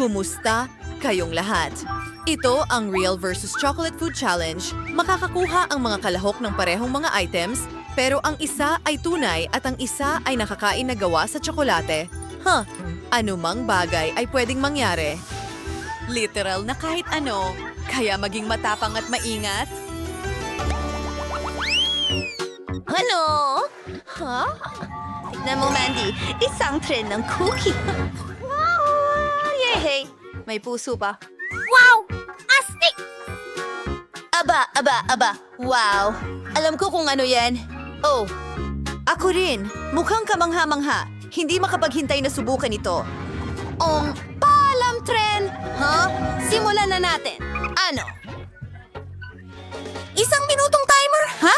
Kumusta kayong lahat? Ito ang Real versus Chocolate Food Challenge. Makakakuha ang mga kalahok ng parehong mga items, pero ang isa ay tunay at ang isa ay nakakain na gawa sa tsokolate. Huh, anumang bagay ay pwedeng mangyari. Literal na kahit ano, kaya maging matapang at maingat. Ano? Ha? Tignan mo, Mandy. Isang tren ng cookie. Yehey! May puso pa. Wow! Astig! Aba, aba, aba. Wow! Alam ko kung ano yan. Oh, ako rin. Mukhang kamangha-mangha. Hindi makapaghintay na subukan ito. Ong paalam, tren! Ha? Simulan na natin. Ano? Isang minutong timer? Ha?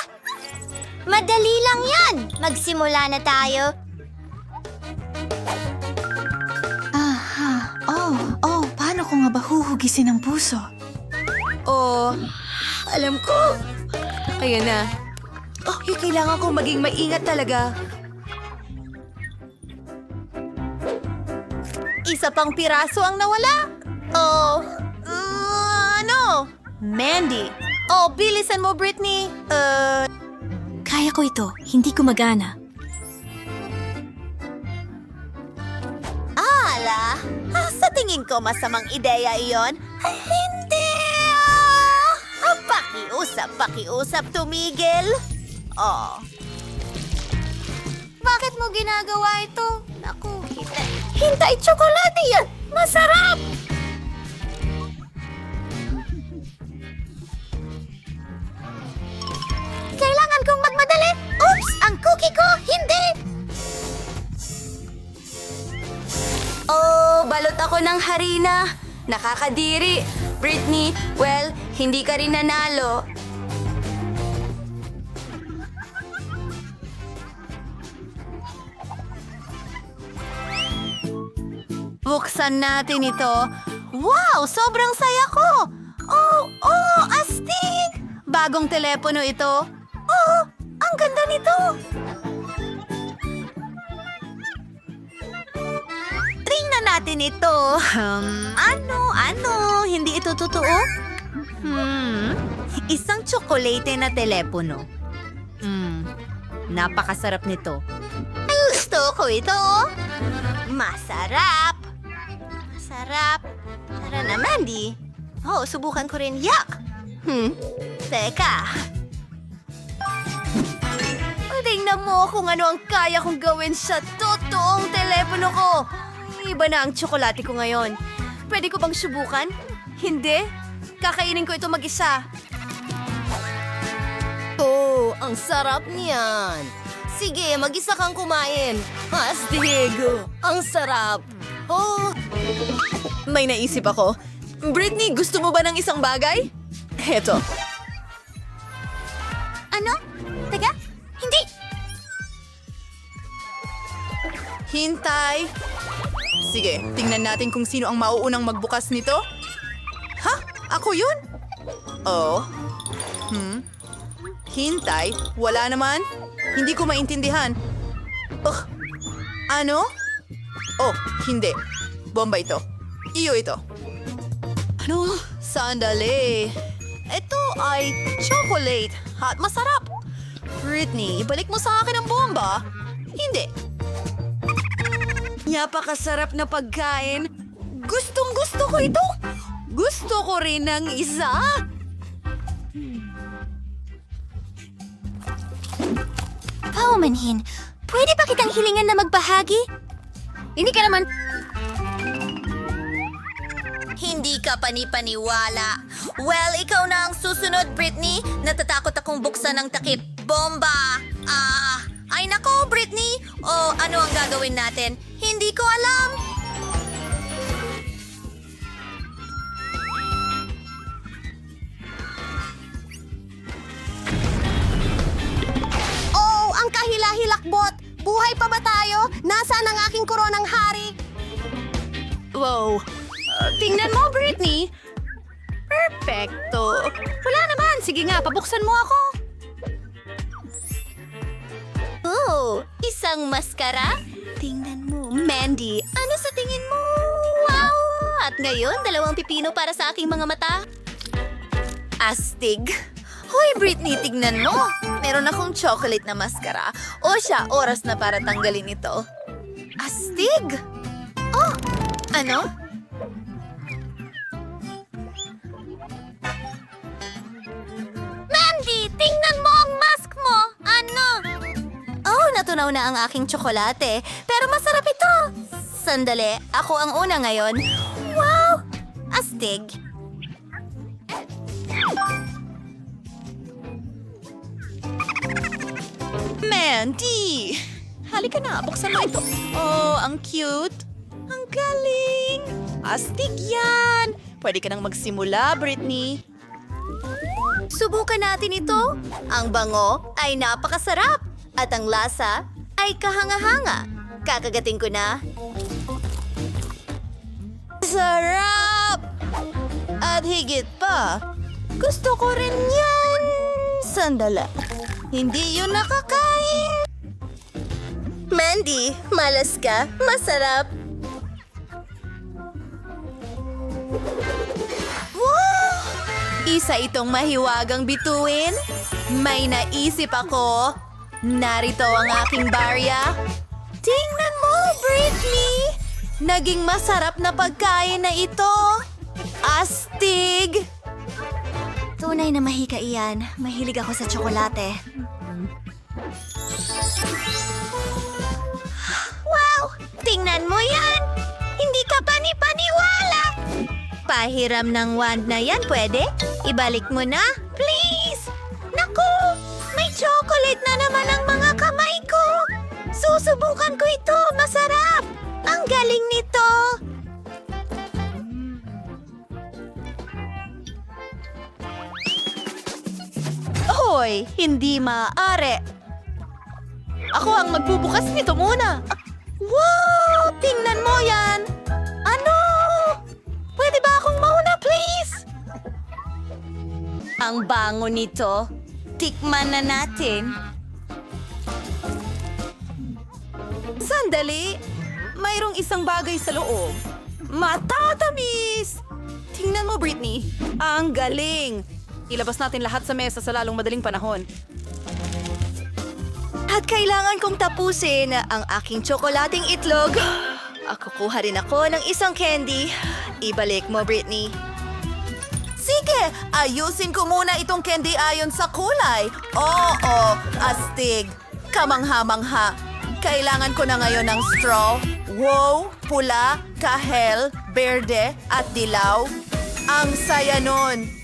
Madali lang yan! Magsimula na tayo. Paano ko nga ba huhugisin ang puso? Oh, alam ko. Ayan na. Oh, eh, kailangan kong maging maingat talaga. Isa pang piraso ang nawala. Oh, uh, ano? Mandy. Oh, bilisan mo, Britney. Uh, Kaya ko ito. Hindi gumagana. ala. Ah, tingin ko, masamang ideya iyon. Ay, hindi! Ah, pakiusap, pakiusap, tumigil. Oh. Bakit mo ginagawa ito? Naku, hintay. Hintay, tsokolate yan! Masarap! Oh, balot ako ng harina. Nakakadiri. Britney, well, hindi ka rin nanalo. Buksan natin ito. Wow! Sobrang saya ko! Oh, oh, astig! Bagong telepono ito. Oh, ang ganda nito! Natin ito. Um, ano, ano? Hindi ito totoo? Hmm, isang tsokolate na telepono. Hmm, napakasarap nito. Gusto ko ito. Masarap. Masarap. Tara na, Mandy. Oh, subukan ko rin. Yuck! Hmm, teka. Tingnan mo kung ano ang kaya kong gawin sa totoong telepono ko. Iba na ang tsokolate ko ngayon. Pwede ko bang subukan? Hindi. Kakainin ko ito mag-isa. Oh, ang sarap niyan. Sige, mag-isa kang kumain. Astig! Ang sarap. Oh, may naisip ako. Britney, gusto mo ba ng isang bagay? Heto. Ano? Teka, hindi! Hintay! Sige, tingnan natin kung sino ang mauunang magbukas nito. Ha? Ako yun? Oh. Hmm? Hintay? Wala naman? Hindi ko maintindihan. Ugh. Ano? Oh, hindi. Bomba ito. Iyo ito. Ano? Sandali. Ito ay chocolate at masarap. Britney, ibalik mo sa akin ang bomba. Hindi. Napakasarap na pagkain. Gustong gusto ko ito. Gusto ko rin ng isa. Paumanhin, pwede ba kitang hilingan na magbahagi? Hindi ka naman... Hindi ka panipaniwala. Well, ikaw na ang susunod, Britney. Natatakot akong buksan ng takip. Bomba! Ah, ay nako, Britney. O ano ang gagawin natin? Hindi ko alam. Oh, ang kahila-hilakbot! Buhay pa ba tayo? Nasaan ang aking koronang hari? Wow. Uh, tingnan mo, Britney. Perfecto. Wala naman. Sige nga, pabuksan mo ako. Oh, isang maskara? Mandy. Ano sa tingin mo? Wow! At ngayon, dalawang pipino para sa aking mga mata. Astig. Hoy, Britney, tignan mo. Meron akong chocolate na maskara. O siya, oras na para tanggalin ito. Astig! Oh, ano? Mandy, tingnan mo ang mask mo! Ano? Oh, natunaw na ang aking tsokolate. Pero masarap ito! Sandali, ako ang una ngayon. Wow! Astig. Mandy! Halika na, buksan mo ito. Oh, ang cute. Ang galing. Astig yan. Pwede ka nang magsimula, Britney. Subukan natin ito. Ang bango ay napakasarap. At ang lasa ay kahanga-hanga. Kakagating ko na. Sarap! At higit pa, gusto ko rin yan. Sandala. Hindi yun nakakain. Mandy, malas ka. Masarap. Isa itong mahiwagang bituin. May naisip ako. Narito ang aking barya. Tingnan mo, Britney! Naging masarap na pagkain na ito. Astig! Tunay na mahika iyan. Mahilig ako sa tsokolate. Wow! Tingnan mo yan! Hindi ka pani-paniwala! Pahiram ng wand na yan, pwede? Ibalik mo na, please! Naku! May chocolate na naman ang mga kamay ko! Susubukan ko ito! Masarap! Ang galing Hoy, hindi maaari. Ako ang magbubukas nito muna. Wow! Tingnan mo yan! Ano? Pwede ba akong mauna, please? Ang bango nito. Tikman na natin. Sandali! Mayroong isang bagay sa loob. Matatamis! Tingnan mo, Britney. Ang galing! Ilabas natin lahat sa mesa sa lalong madaling panahon. At kailangan kong tapusin ang aking tsokolating itlog. Ako kuha rin ako ng isang candy. Ibalik mo, Britney. Sige, ayusin ko muna itong candy ayon sa kulay. Oo, astig. Kamangha-mangha. Kailangan ko na ngayon ng straw. Wow, pula, kahel, berde, at dilaw. Ang saya nun.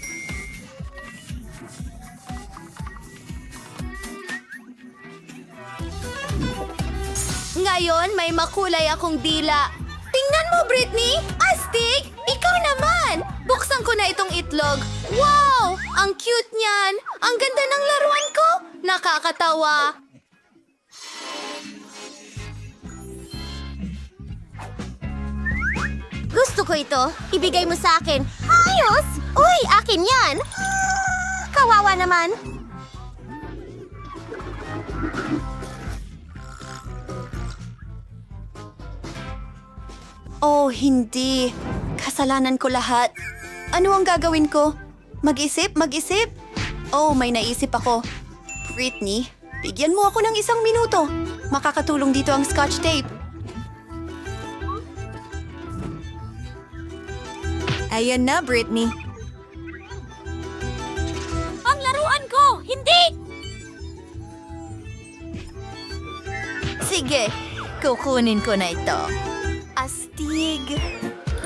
Ngayon, may makulay akong dila. Tingnan mo, Britney! Astig! Ikaw naman! Buksan ko na itong itlog. Wow! Ang cute niyan! Ang ganda ng laruan ko! Nakakatawa! Gusto ko ito. Ibigay mo sa akin. Ayos! Uy, akin yan! Kawawa naman. Oh, hindi. Kasalanan ko lahat. Ano ang gagawin ko? Mag-isip, mag-isip. Oh, may naisip ako. Britney, bigyan mo ako ng isang minuto. Makakatulong dito ang scotch tape. Ayan na, Britney. Ang laruan ko! Hindi! Sige, kukunin ko na ito. Astig.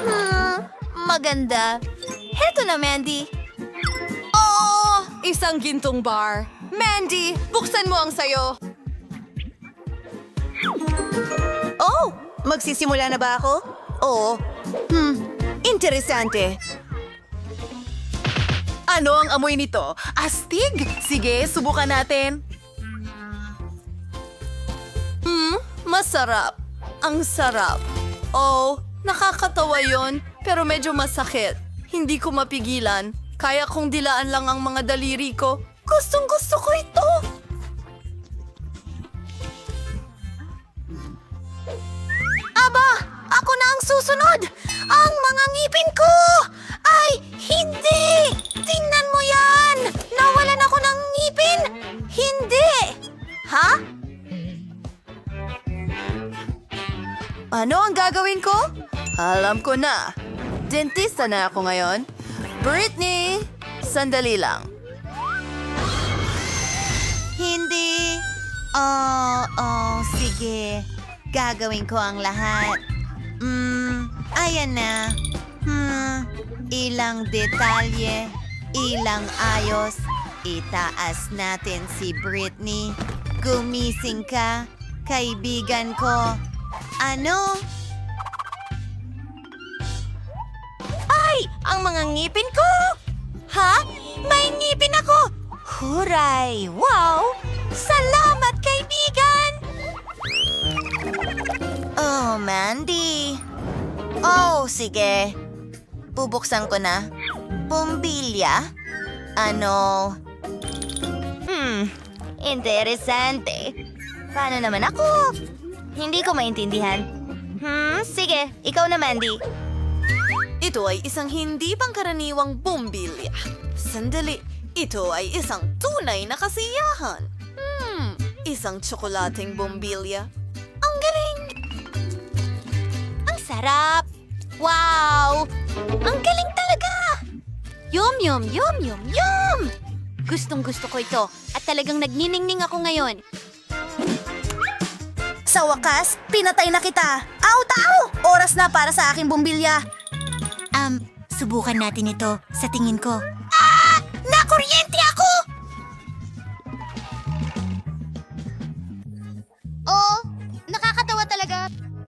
Hmm, maganda. Heto na, Mandy. Oh, isang gintong bar. Mandy, buksan mo ang sayo. Oh, magsisimula na ba ako? Oo. Hmm, interesante. Ano ang amoy nito? Astig! Sige, subukan natin. Hmm, masarap. Ang sarap. Oh, nakakatawa yon, pero medyo masakit. Hindi ko mapigilan. Kaya kong dilaan lang ang mga daliri ko. Gustong gusto ko ito. Aba, Ako na ang susunod! Ang mga ngipin ko! Ay, hindi! Tingnan mo yan! Nawalan Ano ang gagawin ko? Alam ko na. Dentista na ako ngayon. Britney, sandali lang. Hindi. Oh, oh, sige. Gagawin ko ang lahat. Hmm, ayan na. Hmm, ilang detalye, ilang ayos. Itaas natin si Britney. Gumising ka, kaibigan ko. Ano? Ay! Ang mga ngipin ko! Ha? May ngipin ako! Huray! Wow! Salamat, kaibigan! Oh, Mandy. Oh, sige. Bubuksan ko na. Bumbilya? Ano? Hmm, interesante. Paano naman ako? Hindi ko maintindihan. Hmm, sige. Ikaw na, Mandy. Ito ay isang hindi pangkaraniwang bumbilya. Sandali, ito ay isang tunay na kasiyahan. Hmm, isang tsokolating bumbilya. Ang galing! Ang sarap! Wow! Ang galing talaga! Yum, yum, yum, yum, yum! Gustong gusto ko ito at talagang nagniningning ako ngayon. Sa wakas, pinatay na kita. Aw, tao! Oras na para sa aking bumbilya. Um, subukan natin ito sa tingin ko.